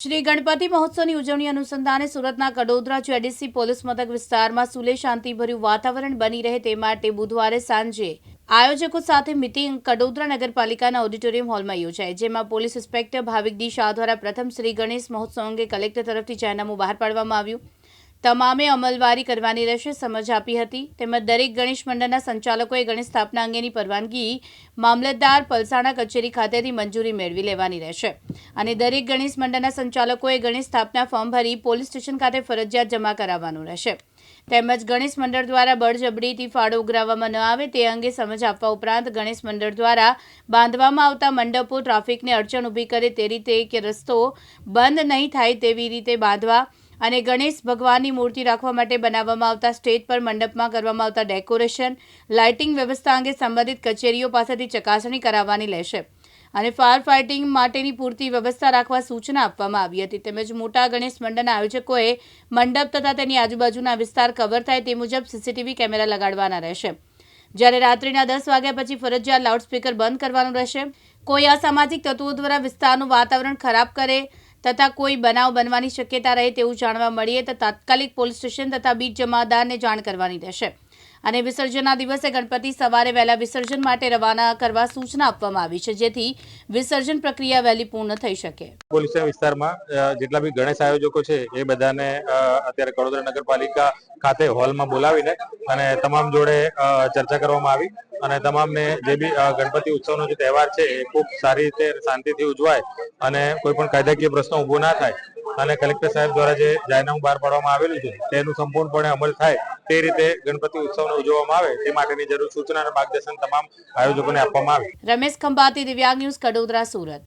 શ્રી ગણપતિ મહોત્સવની ઉજવણી અનુસંધાને સુરતના કડોદરા જેડીસી પોલીસ મથક વિસ્તારમાં સુલે શાંતિભર્યું વાતાવરણ બની રહે તે માટે બુધવારે સાંજે આયોજકો સાથે મિટિંગ કડોદરા નગરપાલિકાના ઓડિટોરિયમ હોલમાં યોજાઈ, જેમાં police inspector Bhavik D Shah દ્વારા પ્રથમ શ્રી ગણેશ મહોત્સવ અંગે કલેક્ટર તરફથી જાહેરનામું બહાર પાડવામાં આવ્યું. તમામે અમલવારી કરવાની રહેશે, સમજ આપી હતી. તેમજ દરેક ગણેશ મંડળના સંચાલકોએ ગણેશ સ્થાપના અંગેની પરવાનગી મામલતદાર પલસાણા કચેરી ખાતેથી મંજૂરી મેળવી લેવાની રહેશે. અને દરેક ગણેશ મંડળના સંચાલકોએ ગણેશ સ્થાપના ફોર્મ ભરી પોલીસ સ્ટેશન ખાતે ફરજિયાત જમા કરાવવાનું રહેશે. તેમજ ગણેશ મંડળ દ્વારા બળજબરીથી ફાળો ઉઘરાવવામાં ન આવે તે અંગે સમજ આપવા ઉપરાંત ગણેશ મંડળ દ્વારા બાંધવામાં આવતા મંડપો ટ્રાફિકને અડચણ ઊભી કરે તે રીતે કે રસ્તો બંધ નહીં થાય તેવી રીતે બાંધવા અને ગણેશ ભગવાનની મૂર્તિ રાખવા માટે બનાવવામાં આવતા સ્ટેજ પર મંડપમાં કરવામાં આવતા ડેકોરેશન, લાઇટિંગ વ્યવસ્થા અંગે સંબંધિત કચેરીઓ પાસેથી ચકાસણી કરાવવાની રહેશે. અને ફાયર ફાઇટિંગ માટેની પૂરતી વ્યવસ્થા રાખવા સૂચના આપવામાં આવી હતી. તેમજ મોટા ગણેશ મંડળના આયોજકોએ મંડપ તથા તેની આજુબાજુના વિસ્તાર કવર થાય તે મુજબ સીસીટીવી કેમેરા લગાડવાના રહેશે. જ્યારે રાત્રિના દસ વાગ્યા પછી ફરજિયાત લાઉડસ્પીકર બંધ કરવાનું રહેશે. કોઈ અસામાજિક તત્વો દ્વારા વિસ્તારનું વાતાવરણ ખરાબ કરે તથા કોઈ બનાવ બનવાની શક્યતા રહે તેવું જાણવા મળીએ તો તાત્કાલિક પોલીસ સ્ટેશન તથા બીજ જમાદારને જાણ કરવાની રહેશે. અને વિસર્જનના દિવસે ગણપતિ સવારે વહેલા વિસર્જન માટે રવાના કરવા સૂચના આપવામાં આવી છે, જેથી વિસર્જન પ્રક્રિયા વહેલી પૂર્ણ થઈ શકે. પોલીસ વિસ્તારમાં જેટલા બી ગણેશ આયોજકો છે, એ બધાને અત્યારે કડોદરા નગરપાલિકા ખાતે હોલમાં બોલાવીને અને તમામ જોડે ચર્ચા કરવામાં આવી અને તમામને જે બી ગણપતિ ઉત્સવનો જે તહેવાર છે, એ ખૂબ સારી રીતે શાંતિથી ઉજવાય અને કોઈ પણ કાયદાકીય પ્રશ્ન ઊભો ના થાય અને કલેક્ટર સાહેબ દ્વારા જે જાહેરનામું બહાર પાડવામાં આવેલું છે, તેનું સંપૂર્ણપણે અમલ થાય તે રીતે ગણપતિ ઉત્સવને ઉજવવામાં આવે, તે માટેની જરૂર સૂચના અને માર્ગદર્શન તમામ આયોજકોને આપવામાં આવે. રમેશ ખંભાતી, દિવ્યાંગ ન્યૂઝ, કડોદરા, સુરત.